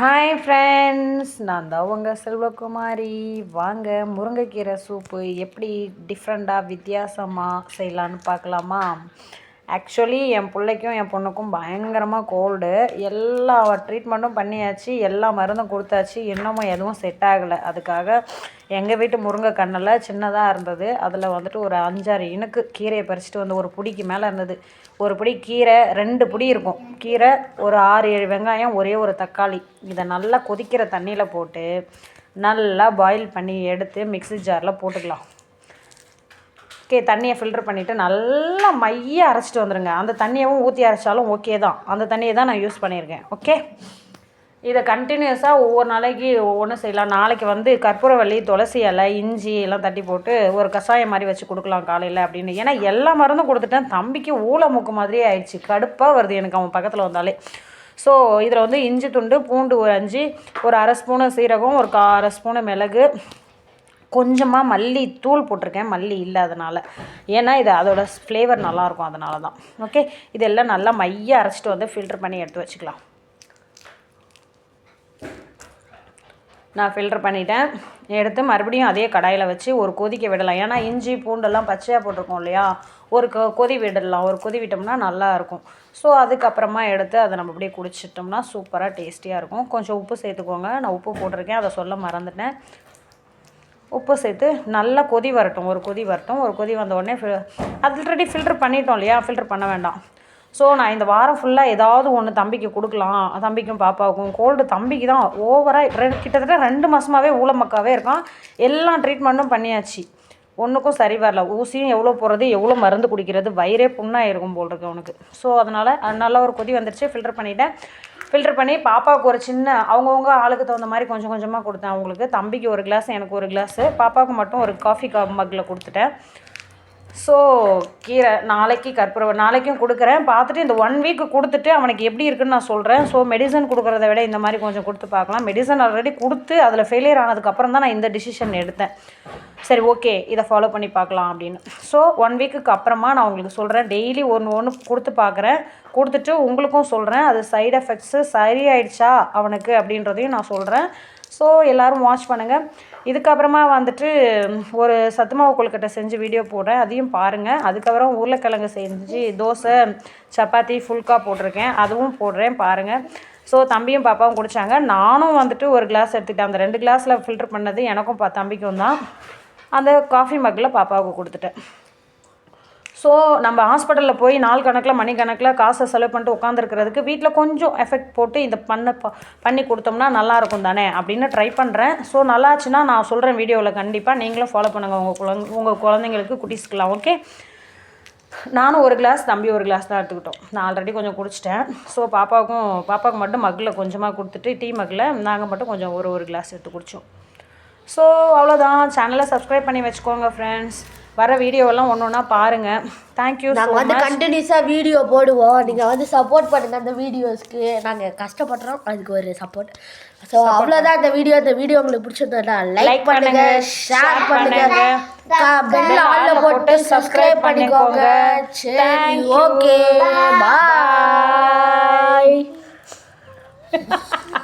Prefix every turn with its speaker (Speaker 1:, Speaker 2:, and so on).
Speaker 1: Hi friends நான் தான் உங்கள் செல்வகுமாரி. வாங்க முருங்கைக்கீரை சூப்பு எப்படி டிஃப்ரெண்ட்டாக வித்தியாசமாக செய்யலான்னு பார்க்கலாமா? ஆக்சுவலி என் பிள்ளைக்கும் என் பொண்ணுக்கும் பயங்கரமாக கோல்டு எல்லா ட்ரீட்மெண்ட்டும் பண்ணியாச்சு. எல்லா மருந்தும் கொடுத்தாச்சு. இன்னமும் எதுவும் செட் ஆகலை. அதுக்காக எங்கள் வீட்டு முருங்கை கண்ணில் சின்னதாக இருந்தது. அதில் வந்துட்டு ஒரு அஞ்சாறு இனுக்கு கீரையை பறிச்சுட்டு வந்து ஒரு பிடிக்கு மேலே இருந்தது. ஒரு பிடி கீரை ரெண்டு பிடி இருக்கும். கீரை ஒரு ஆறு ஏழு வெங்காயம் ஒரே ஒரு தக்காளி. இதை நல்லா கொதிக்கிற தண்ணியில் போட்டு நல்லா பாயில் பண்ணி எடுத்து மிக்ஸி ஜாரில் போட்டுக்கலாம். ஓகே தண்ணியை ஃபில்டர் பண்ணிவிட்டு நல்லா மைய அரைச்சிட்டு வந்துடுங்க அந்த தண்ணியவும் ஊற்றி அரைச்சாலும் ஓகே தான். அந்த தண்ணியை தான் நான் யூஸ் பண்ணியிருக்கேன். ஓகே இதை கண்டினியூஸாக ஒவ்வொரு நாளைக்கு ஒவ்வொன்றும் செய்யலாம். நாளைக்கு வந்து கற்பூரவள்ளி துளசி இலை இஞ்சி எல்லாம் தட்டி போட்டு ஒரு கஷாயம் மாதிரி வச்சு கொடுக்கலாம் காலையில் அப்படின்னு. ஏன்னா எல்லா மருந்தும் கொடுத்துட்டேன். தம்பிக்கு ஊளை மூக்கு மாதிரியே ஆயிடுச்சு. கடுப்பாக வருது எனக்கு அவன் பக்கத்தில் வந்தாலே. ஸோ இதில் வந்து இஞ்சி துண்டு பூண்டு ஒரு அஞ்சு ஒரு அரை ஸ்பூனு சீரகம் ஒரு கா அரை ஸ்பூனு மிளகு கொஞ்சமாக மல்லி தூள் போட்டிருக்கேன். மல்லி இல்லாதனால. ஏன்னா இது அதோட ஃப்ளேவர் நல்லாயிருக்கும் அதனால தான் ஓகே இதெல்லாம் நல்லா மைய அரைச்சிட்டு வந்து ஃபில்டர் பண்ணி எடுத்து வச்சுக்கலாம். நான் ஃபில்டர் பண்ணிட்டேன். எடுத்து மறுபடியும் அதே கடாயில் வச்சு ஒரு கொதிக்க விடலாம். ஏன்னா இஞ்சி பூண்டெல்லாம் பச்சையாக போட்டிருக்கோம் இல்லையா? ஒரு கொ கொதி விடலாம். ஒரு கொதி விட்டோம்னா நல்லாயிருக்கும். ஸோ அதுக்கப்புறமா எடுத்து அதை நம்ம அப்படியே குடிச்சிட்டோம்னா சூப்பராக டேஸ்டியாக இருக்கும். கொஞ்சம் உப்பு சேர்த்துக்கோங்க. நான் உப்பு போட்டிருக்கேன். அதை சொல்ல மறந்துட்டேன். உப்பு சேர்த்து நல்லா கொதி வரட்டும். ஒரு கொதி வரட்டும். ஒரு கொதி வந்த உடனே ஃபில் ஆல்ரெடி ஃபில்டர் பண்ணிட்டோம் இல்லையா? ஃபில்டர் பண்ண வேண்டாம். ஸோ நான் இந்த வாரம் ஃபுல்லாக ஏதாவது ஒன்று தம்பிக்கு கொடுக்கலாம். தம்பிக்கும் பாப்பாவுக்கும். கோல்டு தம்பிக்கு தான் ஓவராக ரெ கிட்டத்தட்ட ரெண்டு மாதமாகவே ஊழமக்காவே இருக்கான். எல்லா ட்ரீட்மெண்ட்டும் பண்ணியாச்சு. ஒன்றுக்கும் சரி வரல. ஊசியும் எவ்வளோ போடுறது எவ்வளோ மருந்து குடிக்கிறது வயிறே புண்ணாக இருக்கும் போல் இருக்கு அவனுக்கு. ஸோ அதனால் நல்லா ஒரு கொதி வந்துருச்சு. ஃபில்டர் பண்ணிவிட்டேன் ஃபில்டர் பண்ணி பாப்பாவுக்கு ஒரு சின்ன அவங்கவுங்க ஆளுக்கு தகுந்த மாதிரி கொஞ்சம் கொஞ்சமாக கொடுத்தேன் அவங்களுக்கு. தம்பிக்கு ஒரு கிளாஸ் எனக்கு ஒரு கிளாஸு பாப்பாவுக்கு மட்டும் ஒரு காஃபி கப் மக்கில் கொடுத்துட்டேன். ஸோ கீரை நாளைக்கு கற்பூரம் நாளைக்கும் கொடுக்குறேன். பார்த்துட்டு இந்த ஒன் வீக்கு கொடுத்துட்டு அவனுக்கு எப்படி இருக்குன்னு நான் சொல்கிறேன் ஸோ மெடிசன் கொடுக்குறத விட இந்த மாதிரி கொஞ்சம் கொடுத்து பார்க்கலாம். மெடிசன் ஆல்ரெடி கொடுத்து அதில் ஃபெயிலியர் ஆனதுக்கப்புறம் தான் நான் இந்த டிசிஷன் எடுத்தேன். சரி ஓகே இதை ஃபாலோ பண்ணி பார்க்கலாம் அப்படின்னு. ஸோ ஒன் வீக்குக்கு அப்புறமா நான் உங்களுக்கு சொல்கிறேன் டெய்லி ஒன்று ஒன்று கொடுத்து பார்க்குறேன். கொடுத்துட்டு உங்களுக்கும் சொல்கிறேன் அது சைடு எஃபெக்ட்ஸு சரியாயிடுச்சா அவனுக்கு அப்படின்றதையும் நான் சொல்கிறேன் ஸோ எல்லோரும் வாட்ச் பண்ணுங்கள் இதுக்கப்புறமா வந்துட்டு ஒரு சத்துமாவு கொழுக்கட்டை செஞ்சு வீடியோ போடுறேன். அதையும் பாருங்கள் அதுக்கப்புறம் உருளைக்கிழங்கு செஞ்சு தோசை சப்பாத்தி ஃபுல்கா போட்டிருக்கேன். அதுவும் போடுறேன். பாருங்கள் ஸோ தம்பியும் பாப்பாவும் குடித்தாங்க நானும் வந்துட்டு ஒரு கிளாஸ் எடுத்துக்கிட்டேன். அந்த ரெண்டு கிளாஸில் ஃபில்டர் பண்ணது எனக்கும் பா தம்பிக்கும் தான். அந்த காஃபி மக்கில் பாப்பாவுக்கு கொடுத்துட்டேன். ஸோ நம்ம ஹாஸ்பிட்டலில் போய் நாள் கணக்கில் மணி கணக்கில் காசை செலவு பண்ணிட்டு உட்காந்துருக்கிறதுக்கு வீட்டில் கொஞ்சம் எஃபெக்ட் போட்டு இந்த பண்ண பண்ணி கொடுத்தோம்னா நல்லாயிருக்கும் தானே அப்படின்னு ட்ரை பண்ணுறேன் ஸோ நல்லாச்சுன்னா நான் சொல்கிறேன் வீடியோவில் கண்டிப்பாக நீங்களும் ஃபாலோ பண்ணுங்கள் உங்கள் குழந்தை உங்கள் குழந்தைங்களுக்கு குட்டிஸ்க்கலாம் ஓகே நானும் ஒரு கிளாஸ் தம்பி ஒரு கிளாஸ் தான் எடுத்துக்கிட்டோம். நான் ஆல்ரெடி கொஞ்சம் குடிச்சிட்டேன். ஸோ பாப்பாவுக்கும் பாப்பாவுக்கு மட்டும் மக்கில் கொஞ்சமாக கொடுத்துட்டு டீ மக்கில் நாங்கள் மட்டும் கொஞ்சம் ஒரு ஒரு கிளாஸ் எடுத்து குடித்தோம் ஸோ அவ்வளோதான் சேனலை சப்ஸ்கிரைப் பண்ணி வச்சுக்கோங்க ஃப்ரெண்ட்ஸ் வர வீடியோவெல்லாம் ஒன்று ஒன்றா பாருங்கள் தேங்க்யூ
Speaker 2: நாங்கள் வந்து கண்டினியூஸாக வீடியோ போடுவோம். நீங்கள் வந்து சப்போர்ட் பண்ணுங்கள் அந்த வீடியோஸ்க்கு நாங்கள் கஷ்டப்படுறோம். அதுக்கு ஒரு சப்போர்ட் ஸோ அவ்வளோதான் இந்த வீடியோ இந்த வீடியோ உங்களுக்கு பிடிச்சிருந்தா லைக் பண்ணுங்க ஷேர் பண்ணுங்க. பெல் ஆல்ல போட்டு சப்ஸ்கிரைப் பண்ணிக்கோங்க. சரி ஓகே பாய்